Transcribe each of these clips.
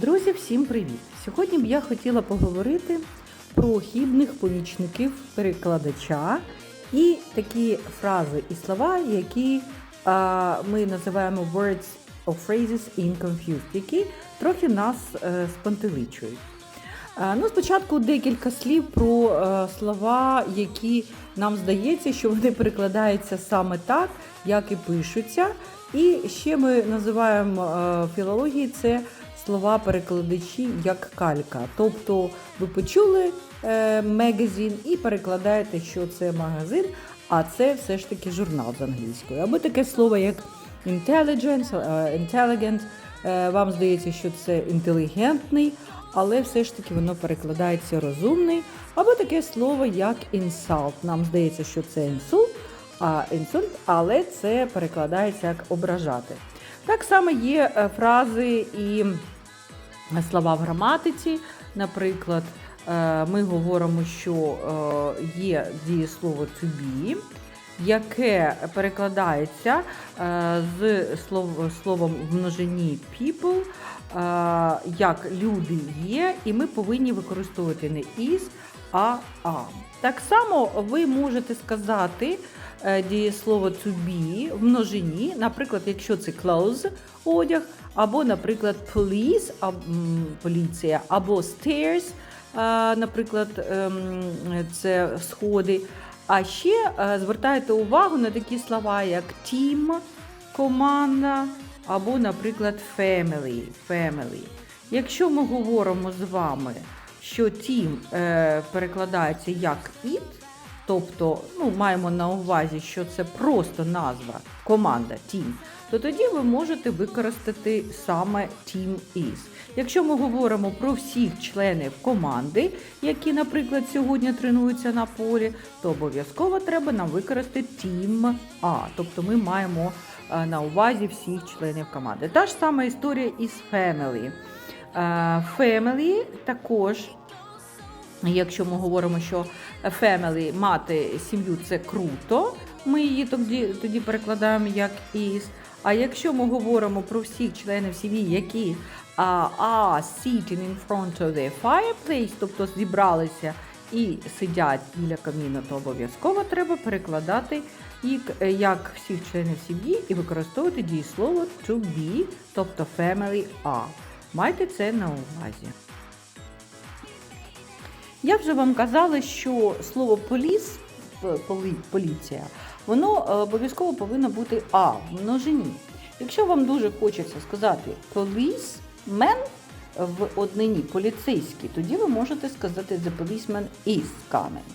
Друзі, всім привіт! Сьогодні б я хотіла поговорити про хібних помічників перекладача і такі фрази і слова, які а, ми називаємо words or phrases in confused, які трохи нас е, спантеличують. Е, Ну, спочатку декілька слів про е, слова, які нам здається, що вони перекладаються саме так, як і пишуться. І ще ми називаємо е, філології це слова перекладачі як калька. Тобто ви почули е, магазин і перекладаєте, що це магазин, а це все ж таки журнал з англійської. Або таке слово як intelligence, е, intelligent, е, вам здається, що це інтелігентний, але все ж таки воно перекладається розумний. Або таке слово як insult. Нам здається, що це інсульт, а інсульт, але це перекладається як ображати. Так само є е, фрази і слова в граматиці. Наприклад, е, ми говоримо, що е, є дієслово to be, яке перекладається е, з слов- словом в множині people, е, як люди є, і ми повинні використовувати не is, а am. Так само ви можете сказати е, дієслово to be в множині, наприклад, якщо це clothes, одяг, або, наприклад, police, поліція, або stairs, наприклад, ем, це сходи. А ще е, звертайте увагу на такі слова, як team, команда, або, наприклад, family. family. Якщо ми говоримо з вами, що team е, перекладається як it, тобто ну, маємо на увазі, що це просто назва команда team, то тоді ви можете використати саме team is. Якщо ми говоримо про всіх членів команди, які, наприклад, сьогодні тренуються на полі, то обов'язково треба нам використати team A. Тобто ми маємо е, на увазі всіх членів команди. Та ж сама історія із family. Е, Family також Якщо ми говоримо, що family, мати сім'ю це круто, ми її тоді, тоді перекладаємо як is. А якщо ми говоримо про всіх членів сім'ї, які are sitting in front of the fireplace, тобто зібралися і сидять біля каміну, то обов'язково треба перекладати їх е, як всіх членів сім'ї і використовувати дієслово to be, тобто family are. Майте це на увазі. Я вже вам казала, що слово поліс, полі, поліція, воно е, обов'язково повинно бути А в множині. Якщо вам дуже хочеться сказати policeman в однині поліцейський, тоді ви можете сказати the policeman is coming.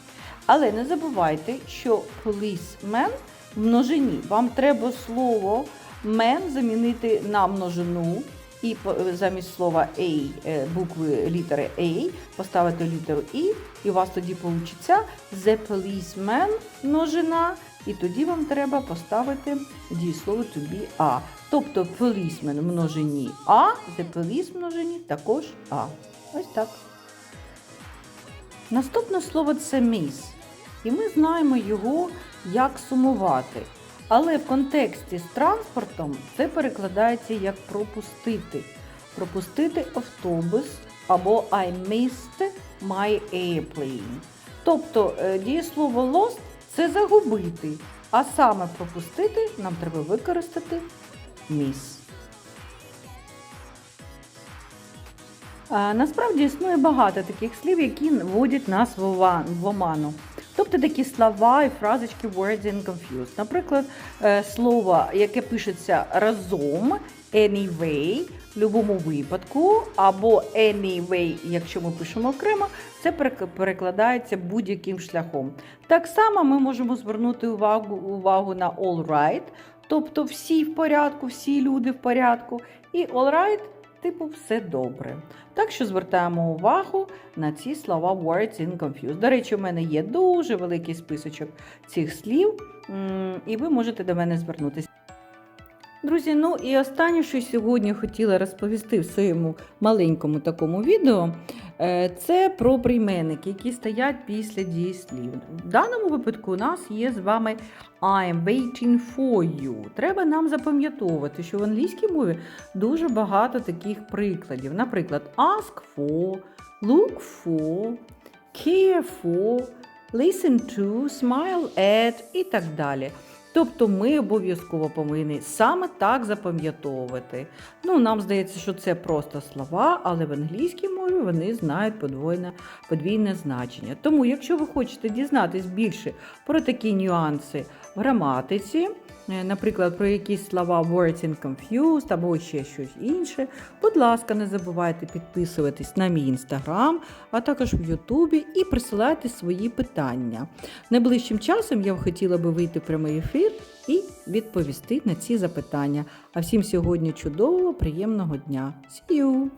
Але не забувайте, що policeman в множині. Вам треба слово man замінити на множину і замість слова A, е, букви літери A, поставити літеру І, і у вас тоді вийде the policeman множина, і тоді вам треба поставити дієслово to be A. Тобто policeman в множині А, the police в множині також А. Ось так. Наступне слово це міс. І ми знаємо його як сумувати. Але в контексті з транспортом це перекладається як пропустити. Пропустити автобус або I missed my airplane. Тобто е, дієслово lost це загубити, а саме пропустити нам треба використати miss. Насправді існує багато таких слів, які вводять нас в оману. Тобто такі слова і фразочки words in confused. Наприклад, е, слово, яке пишеться разом, anyway, в будь-якому випадку, або anyway, якщо ми пишемо окремо, це перек- перекладається будь-яким шляхом. Так само ми можемо звернути увагу, увагу на all right, тобто всі в порядку, всі люди в порядку. І all right типу все добре. Так що звертаємо увагу на ці слова words in confused. До речі, у мене є дуже великий списочок цих слів, і ви можете до мене звернутися. Друзі, ну і останнє, що сьогодні хотіла розповісти в своєму маленькому такому відео, Е, Це про прийменники, які стоять після дієслів. В даному випадку у нас є з вами I am waiting for you. Треба нам запам'ятовувати, що в англійській мові дуже багато таких прикладів. Наприклад, ask for, look for, care for, listen to, smile at і так далі. Тобто ми обов'язково повинні саме так запам'ятовувати. Ну, нам здається, що це просто слова, але в англійській мові вони знають подвійне, подвійне значення. Тому, якщо ви хочете дізнатись більше про такі нюанси в граматиці, наприклад, про якісь слова words in confused або ще щось інше, будь ласка, не забувайте підписуватись на мій інстаграм, а також в Ютубі і присилайте свої питання. Найближчим часом я хотіла би вийти в прямий ефір і відповісти на ці запитання. А всім сьогодні чудового, приємного дня. See you!